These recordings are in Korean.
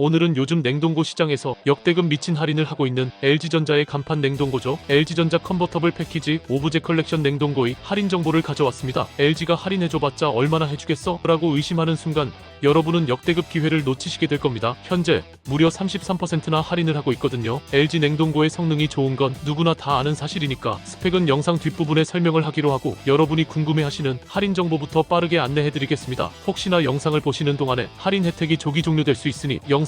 오늘은 요즘 냉동고 시장에서 역대급 미친 할인을 하고 있는 LG전자의 간판 냉동고죠. LG전자 컨버터블 패키지 오브제 컬렉션 냉동고의 할인 정보를 가져왔습니다. LG가 할인해줘봤자 얼마나 해주겠어? 라고 의심하는 순간 여러분은 역대급 기회를 놓치시게 될 겁니다. 현재 무려 33%나 할인을 하고 있거든요. LG 냉동고의 성능이 좋은 건 누구나 다 아는 사실이니까 스펙은 영상 뒷부분에 설명을 하기로 하고 여러분이 궁금해하시는 할인 정보부터 빠르게 안내해드리겠습니다. 혹시나 영상을 보시는 동안에 할인 혜택이 조기 종료될 수 있으니 영상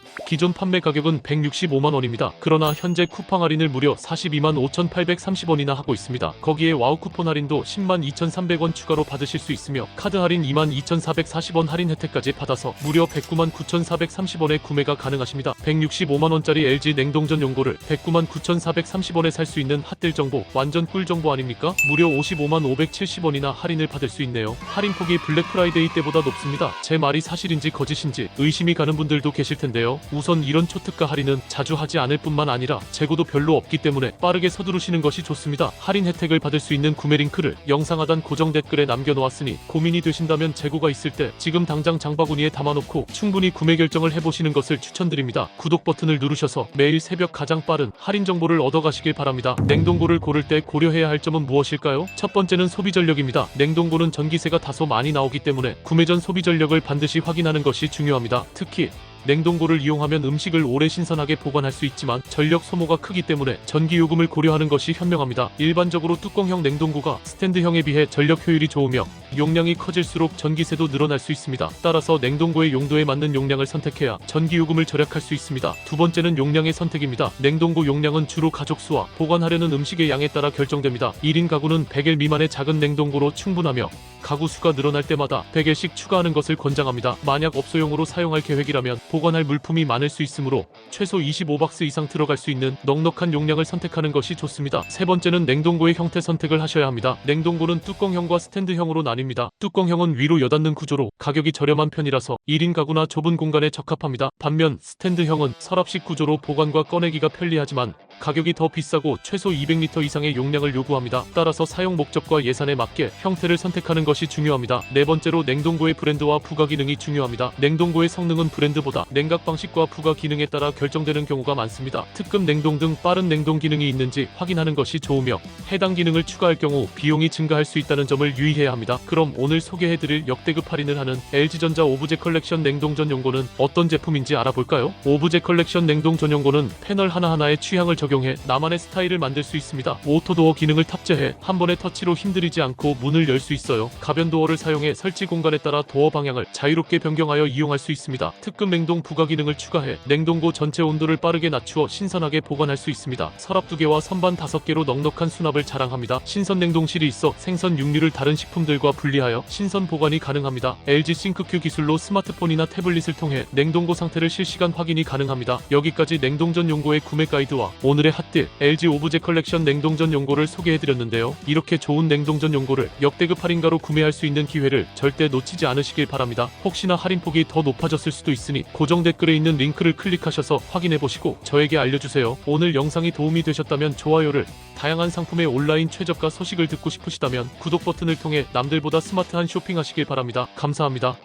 기존 판매 가격은 165만 원입니다. 그러나 현재 쿠팡 할인을 무려 42만 5,830원이나 하고 있습니다. 거기에 와우 쿠폰 할인도 10만 2,300원 추가로 받으실 수 있으며 카드 할인 2만 2,440원 할인 혜택까지 받아서 무려 109만 9,430원에 구매가 가능하십니다. 165만 원짜리 LG 냉동전 용고를 109만 9,430원에 살 수 있는 핫딜 정보 완전 꿀 정보 아닙니까? 무려 55만 570원이나 할인을 받을 수 있네요. 할인 폭이 블랙 프라이데이 때보다 높습니다. 제 말이 사실인지 거짓인지 의심이 가는 분들도 계실 텐데요. 우선 이런 초특가 할인은 자주 하지 않을 뿐만 아니라 재고도 별로 없기 때문에 빠르게 서두르시는 것이 좋습니다. 할인 혜택을 받을 수 있는 구매 링크를 영상 하단 고정 댓글에 남겨놓았으니 고민이 되신다면 재고가 있을 때 지금 당장 장바구니에 담아놓고 충분히 구매 결정을 해보시는 것을 추천드립니다. 구독 버튼을 누르셔서 매일 새벽 가장 빠른 할인 정보를 얻어가시길 바랍니다. 냉동고를 고를 때 고려해야 할 점은 무엇일까요? 첫 번째는 소비 전력입니다. 냉동고는 전기세가 다소 많이 나오기 때문에 구매 전 소비 전력을 반드시 확인하는 것이 중요합니다. 특히 냉동고를 이용하면 음식을 오래 신선하게 보관할 수 있지만 전력 소모가 크기 때문에 전기 요금을 고려하는 것이 현명합니다. 일반적으로 뚜껑형 냉동고가 스탠드형에 비해 전력 효율이 좋으며 용량이 커질수록 전기세도 늘어날 수 있습니다. 따라서 냉동고의 용도에 맞는 용량을 선택해야 전기 요금을 절약할 수 있습니다. 두 번째는 용량의 선택입니다. 냉동고 용량은 주로 가족 수와 보관하려는 음식의 양에 따라 결정됩니다. 1인 가구는 100일 미만의 작은 냉동고로 충분하며 가구 수가 늘어날 때마다 100일씩 추가하는 것을 권장합니다. 만약 업소용으로 사용할 계획이라면 보관할 물품이 많을 수 있으므로 최소 25박스 이상 들어갈 수 있는 넉넉한 용량을 선택하는 것이 좋습니다. 세 번째는 냉동고의 형태 선택을 하셔야 합니다. 냉동고는 뚜껑형과 스탠드형으로 나뉩니다. 뚜껑형은 위로 여닫는 구조로 가격이 저렴한 편이라서 1인 가구나 좁은 공간에 적합합니다. 반면 스탠드형은 서랍식 구조로 보관과 꺼내기가 편리하지만 가격이 더 비싸고 최소 200리터 이상의 용량을 요구합니다. 따라서 사용 목적과 예산에 맞게 형태를 선택하는 것이 중요합니다. 네 번째로 냉동고의 브랜드와 부가 기능이 중요합니다. 냉동고의 성능은 브랜드보다 냉각 방식과 부가 기능에 따라 결정되는 경우가 많습니다. 특급 냉동 등 빠른 냉동 기능이 있는지 확인하는 것이 좋으며 해당 기능을 추가할 경우 비용이 증가할 수 있다는 점을 유의해야 합니다. 그럼 오늘 소개해드릴 역대급 할인을 하는 LG전자 오브제 컬렉션 냉동 전용고는 어떤 제품인지 알아볼까요? 오브제 컬렉션 냉동 전용고는 패널 하나하나에 취향을 적용 해 나만의 스타일을 만들 수 있습니다. 오토도어 기능을 탑재해 한 번의 터치로 힘들이지 않고 문을 열 수 있어요. 가변 도어를 사용해 설치 공간에 따라 도어 방향을 자유롭게 변경하여 이용할 수 있습니다. 특급 냉동 부가 기능을 추가해 냉동고 전체 온도를 빠르게 낮추어 신선하게 보관할 수 있습니다. 서랍 2개와 선반 5개로 넉넉한 수납을 자랑합니다. 신선 냉동실이 있어 생선 육류를 다른 식품들과 분리하여 신선 보관이 가능합니다. LG 싱크큐 기술로 스마트폰이나 태블릿을 통해 냉동고 상태를 실시간 확인이 가능합니다. 여기까지 냉동전 용고의 구매 가이드와 오늘의 핫딜 LG 오브제 컬렉션 냉동전 용고를 소개해드렸는데요. 이렇게 좋은 냉동전 용고를 역대급 할인가로 구매할 수 있는 기회를 절대 놓치지 않으시길 바랍니다. 혹시나 할인폭이 더 높아졌을 수도 있으니 고정 댓글에 있는 링크를 클릭하셔서 확인해보시고 저에게 알려주세요. 오늘 영상이 도움이 되셨다면 좋아요를 다양한 상품의 온라인 최저가 소식을 듣고 싶으시다면 구독 버튼을 통해 남들보다 스마트한 쇼핑하시길 바랍니다. 감사합니다.